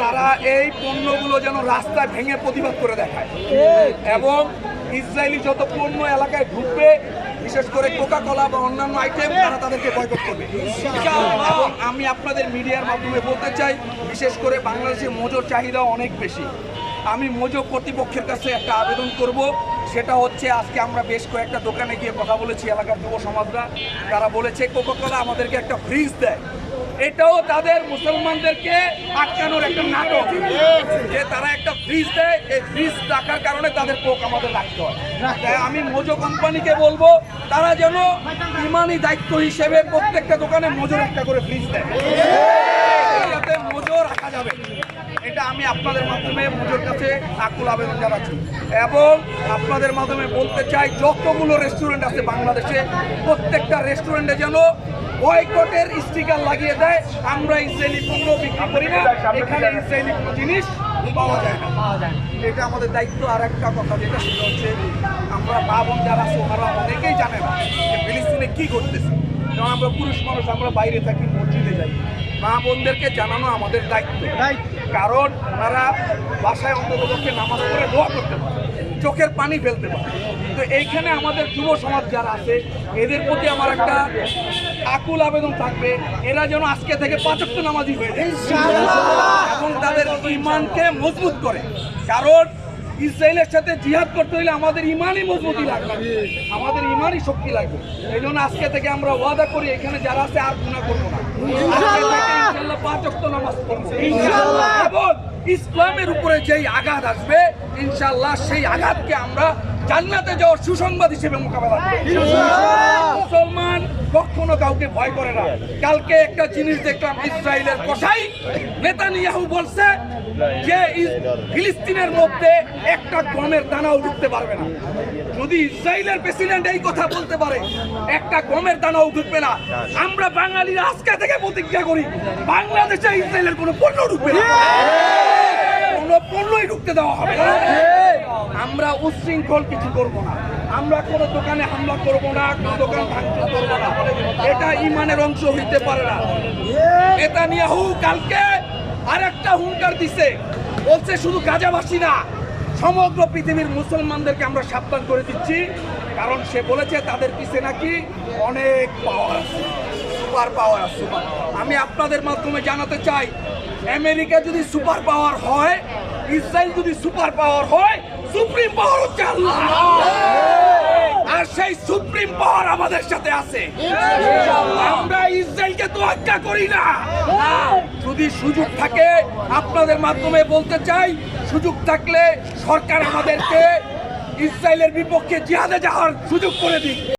তারা এই পণ্যগুলো যেন রাস্তায় ভেঙে প্রতিবাদ করে দেখায়। এবং ইসরায়েলি যত পণ্য এলাকায় ঢুকবে বিশেষ করে কোকা কোলা বা অন্যান্য আইটেম তারা তাদেরকে বয়কট করবে। আমি আপনাদের মিডিয়ার মাধ্যমে বলতে চাই বিশেষ করে বাংলাদেশের মজুর চাহিদা অনেক বেশি। আমি মজুর কর্তৃপক্ষের কাছে একটা আবেদন করব সেটা হচ্ছে আজকে আমরা বেশ কয়েকটা দোকানে গিয়ে কথা বলেছি এলাকার যুব সমাজরা। তারা বলেছে কোকা কোলা আমাদেরকে একটা ফ্রিজ দেয়। এটাও তাদের মুসলমানদেরকে আটকানোর একটা নাটক। যে তারা একটা ফ্রিজ দেয়, এই ফ্রিজ রাখার কারণে তাদের পোক আমাদের রাখতে হয়। আমি মোজো কোম্পানিকে বলব, তারা যেন ইমানি দায়িত্ব হিসেবে প্রত্যেকটা দোকানে মোজোর একটা করে ফ্রিজ দেয়। যাতে মোজো রাখা যাবে। এটা আমি আপনাদের মাধ্যমে মোজোর কাছে আকুল আবেদন জানাচ্ছি। এবং আপনাদের মাধ্যমে বলতে চাই যতগুলো রেস্টুরেন্ট আছে বাংলাদেশে প্রত্যেকটা রেস্টুরেন্টে যেন বয়কটের স্টিকার লাগিয়ে দেয়। আমরা ইসরায়েলি পণ্য বিক্রি করি না এখানে ইসরায়েলি কোনো জিনিস পাওয়া যায় না। এটা আমাদের দায়িত্ব। আর একটা কথা যেটা সেটা হচ্ছে আমরা মা বোন যারা আছে ওনারা অনেকেই জানে না যে ফিলিস্তিনে কি করতেছে কারণ আমরা পুরুষ মানুষ আমরা বাইরে থাকি মসজিদে যাই। মা বোনদেরকে জানানো আমাদের দায়িত্ব। কারণ ওনারা বাসায় অন্তত পক্ষে নামাজ পড়ে দোয়া করতে পারে চোখের পানি ফেলতে পারে। তো এইখানে আমাদের যুব সমাজ যারা আছে এদের প্রতি আমার একটা আকুল আবেদন থাকবে এরা যেন আজকে থেকে পাঁচক্ত নামাজি হয়ে যায়। এবং তাদের ইমানকে মজবুত করে। কারণ ইসরায়েলের সাথে জিহাদ করতে হলে আমাদের ইমানই মজবুতি লাগবে। আমাদের ইমানই শক্তি লাগবে। এই জন্য আজকে থেকে আমরা ওয়াদা করি এখানে যারা আছে আর গুণা করব না। ইসলামের উপরে যেই আঘাত আসবে ইনশাল্লাহ সেই আঘাতকে আমরা জান্নাতে যাওয়ার সুসংবাদ হিসেবে মোকাবেলা মুসলমান কখনো কাউকে ভয় করে না। কালকে একটা জিনিস দেখলাম, ইসরায়েলের কসাই নেতানিয়াহু বলছে যে ফিলিস্তিনের মধ্যে একটা গমের দানাও ঢুকতে পারবে না। যদি ইসরায়েলের প্রেসিডেন্ট এই কথা বলতে পারে, একটা গমের দানাও ঢুকবে না। আমরা বাঙালিরা আজকে থেকে প্রতিজ্ঞা করি, বাংলাদেশে ইসরায়েলের কোনো পণ্য ঢুকবে না। কোনো পণ্যই ঢুকতে দেওয়া হবে না। আমরা উচ্ছৃঙ্খল কিছু করব না। আমরা কোনো দোকানে হামলা করব না, কোনো দোকান ভাঙচুর করব না। এটা ইমানের অংশ হইতে পারে না। নেতানিয়াহু কালকে আরেকটা হুঙ্কার দিছে। বলছে শুধু গাজাবাসী না, সমগ্র পৃথিবীর মুসলমানদেরকে আমরা সাবধান করে দিচ্ছি, কারণ সে বলেছে তাদের পিছে নাকি অনেক পাওয়ার আছে। সুপার পাওয়ার আছে। আমি আপনাদের মাধ্যমে জানাতে চাই, আমেরিকা যদি সুপার পাওয়ার হয়, ইসরায়েল যদি সুপার পাওয়ার হয় সুপ্রিম পাওয়ার হচ্ছে আল্লাহ। সুপ্রিম পাওয়ার আমাদের সাথে আছে। আমরা ইসরায়েলকে তো আজ্ঞা করি না। যদি সুযোগ থাকে, আপনাদের মাধ্যমে বলতে চাই, সুযোগ থাকলে সরকার আমাদেরকে ইসরায়েলের বিপক্ষে জিহাদে যাওয়ার সুযোগ করে দিক।